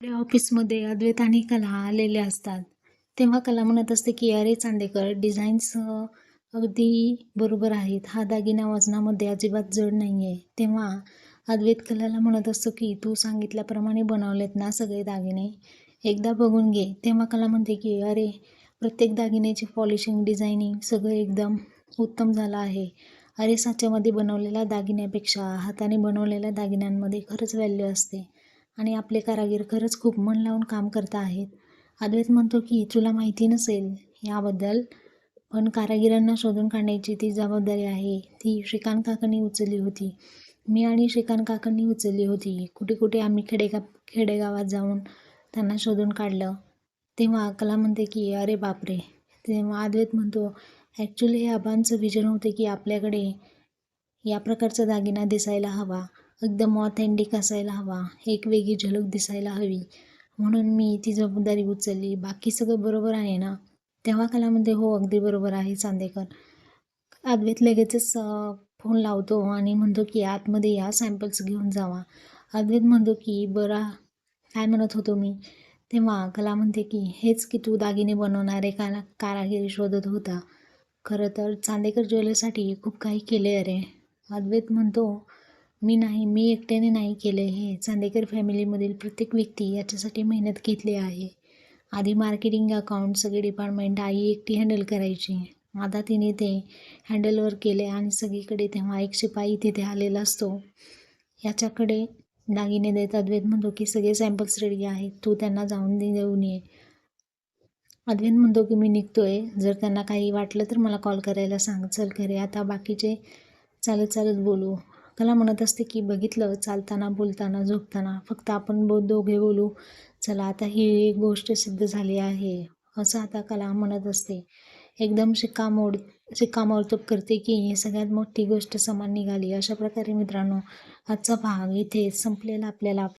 आपल्या ऑफिसमध्ये अद्वैत आणि कला आलेले असतात. तेव्हा कला म्हणत असते की अरे चांदेकर डिझाईन्स अगदी बरोबर आहेत. हा दागिना वजनामध्ये अजिबात जड नाही आहे तेव्हा अद्वैत कलाला म्हणत असतो की तू सांगितल्याप्रमाणे बनवलेत ना सगळे दागिने. एकदा बघून घे. तेव्हा कला म्हणते की अरे प्रत्येक दागिन्याची पॉलिशिंग डिझायनिंग सगळं एकदम उत्तम झालं आहे. अरे साच्यामध्ये बनवलेल्या दागिन्यापेक्षा हाताने बनवलेल्या दागिन्यांमध्ये खरंच व्हॅल्यू असते. आणि आपले कारागीर खरंच खूप मन लावून काम करत आहेत. अद्वैत म्हणतो की तुला माहिती नसेल याबद्दल पण कारागिरांना शोधून काढण्याची ती जबाबदारी आहे. ती श्रीकांत काकांनी उचलली होती. मी आणि श्रीकांत काकांनी उचलली होती. कुठे कुठे आम्ही खेडेगा खेडेगावात जाऊन त्यांना शोधून काढलं. तेव्हा कला म्हणते की अरे बापरे. तेव्हा अद्वैत म्हणतो ॲक्च्युली हे आबांचं विजन होते की आपल्याकडे या प्रकारचा दागिना दिसायला हवा. एकदम ऑथेंटिक असायला हवा एक वेगळी झलक दिसायला हवी. म्हणून मी ती जबाबदारी उचलली. बाकी सगळं बरोबर आहे ना? तेव्हा कला म्हणते हो अगदी बरोबर आहे चांदेकर. अद्वैत लगेचच फोन लावतो आणि म्हणतो की आतमध्ये या सॅम्पल्स घेऊन जावा. अद्वैत म्हणतो की बरा काय म्हणत होतो मी? तेव्हा कला म्हणते की हेच की तू दागिने बनवणारे का? कारागिरी शोधत होता. खरं तर चांदेकर ज्वेलरसाठी खूप काही केले अरे अद्वैत म्हणतो मी नाही मी एकट्याने नाही केले हे. चांदेकर फॅमिलीमधील प्रत्येक व्यक्ती याच्यासाठी मेहनत घेतली आहे. आधी मार्केटिंग अकाउंट सगळे डिपार्टमेंट आई एकटी हँडल करायची. आता तिने ते हँडलवर केले आणि सगळीकडे तेव्हा एक शिपाई तिथे आलेला असतो. याच्याकडे दागिने देत अद्वैत म्हणतो की सगळे सॅम्पल्स रेडी आहेत. तू त्यांना जाऊन दे देऊन ये. अद्वैत म्हणतो की मी निघतोय. जर त्यांना काही वाटलं तर मला कॉल करायला सांग. चल खरे आता बाकीचे चालत चालत बोलू. कला म्हणत असते की बघितलं चालताना बोलताना झोपताना फक्त आपण बो दोघे बोलू चला आता ही एक गोष्ट सिद्ध झाली आहे असं आता कला म्हणत असते. एकदम शिक्कामोड शिक्कामोर्तब करते की ही सगळ्यात मोठी गोष्ट समान निघाली. अशा प्रकारे मित्रांनो आजचा भाग इथे संपलेला आपल्याला.